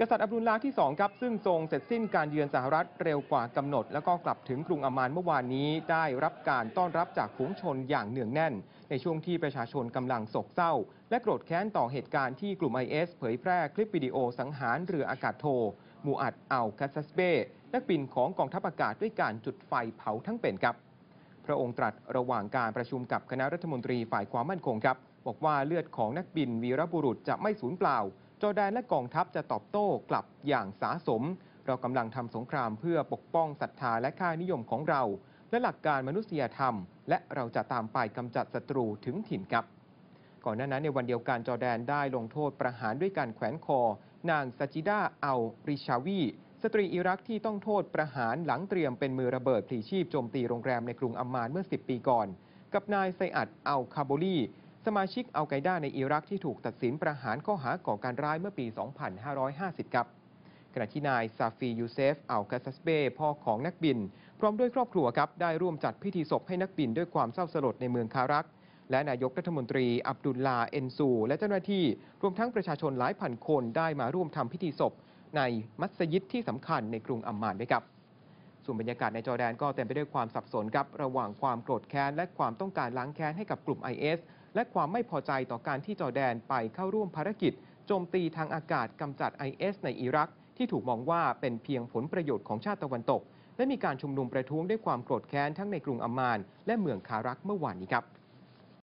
กษัตริย์อับดุลลาห์ที่2ครับซึ่งทรงเสร็จสิ้นการเยือนสหรัฐเร็วกว่ากำหนด แล้วก็กลับถึงกรุงอามานเมื่อวานนี้ได้รับการต้อนรับจากฝูงชนอย่างเนืองแน่น ในช่วงที่ประชาชนกำลังโศกเศร้า และโกรธแค้นต่อเหตุการณ์ที่กลุ่ม IS เเผยแพร่คลิปวิดีโอสังหารเรืออากาศโท มูอัดอัลคัสซัสเบนักบินของกองทัพอากาศด้วยการจุดไฟเผาทั้งเป็นครับ พระองค์ตรัสระหว่างการประชุมกับคณะรัฐมนตรีฝ่ายความมั่นคงครับ บอกว่าเลือดของนักบินวีรบุรุษจะไม่สูญเปล่า จอแดนและกองทัพจะตอบโต้กลับอย่างสาสม เรากำลังทำสงครามเพื่อปกป้องศรัทธาและค่านิยมของเรา และหลักการมนุษยธรรม และเราจะตามไปกำจัดศัตรูถึงถิ่นครับ ก่อนหน้านั้นในวันเดียวกันจอแดนได้ลงโทษประหารด้วยการแขวนคอ นางซาจิดาอัลริชาวีสตรีอิรักที่ต้องโทษประหารหลังเตรียมเป็นมือระเบิดพลีชีพโจมตีโรงแรมในกรุงอัมมานเมื่อ 10 ปีก่อน กับนายไซอัดอัลคาโบลี สมาชิกอัลไกด้าในอิรักที่ถูกตัดสินประหารข้อหาก่อการร้ายเมื่อปี 2550 ครับขณะที่นายซาฟียูเซฟอัลกาซัสเบพ่อของนักบิน พร้อมด้วยครอบครัวครับได้ร่วมจัดพิธีศพให้นักบินด้วยความเศร้าสลดในเมืองคารัก และนายกรัฐมนตรีอับดุลลาเอนซู และเจ้าหน้าที่รวมทั้งประชาชนหลายพันคนได้มาร่วมทำพิธีศพในมัสยิดที่สำคัญในกรุงอัมมานด้วยครับ ส่วนบรรยากาศในจอร์แดนก็เต็มไปด้วยความสับสนครับระหว่างความโกรธแค้น และความต้องการล้างแค้นให้กับกลุ่ม IS และความไม่พอใจต่อการที่จอร์แดนไปเข้าร่วมภารกิจโจมตีทางอากาศกำจัด IS ในอิรัก ที่ถูกมองว่าเป็นเพียงผลประโยชน์ของชาติตะวันตก และมีการชุมนุมประท้วงด้วยความโกรธแค้นทั้งในกรุงอัมมาน และเมืองคารักเมื่อวานนี้ครับ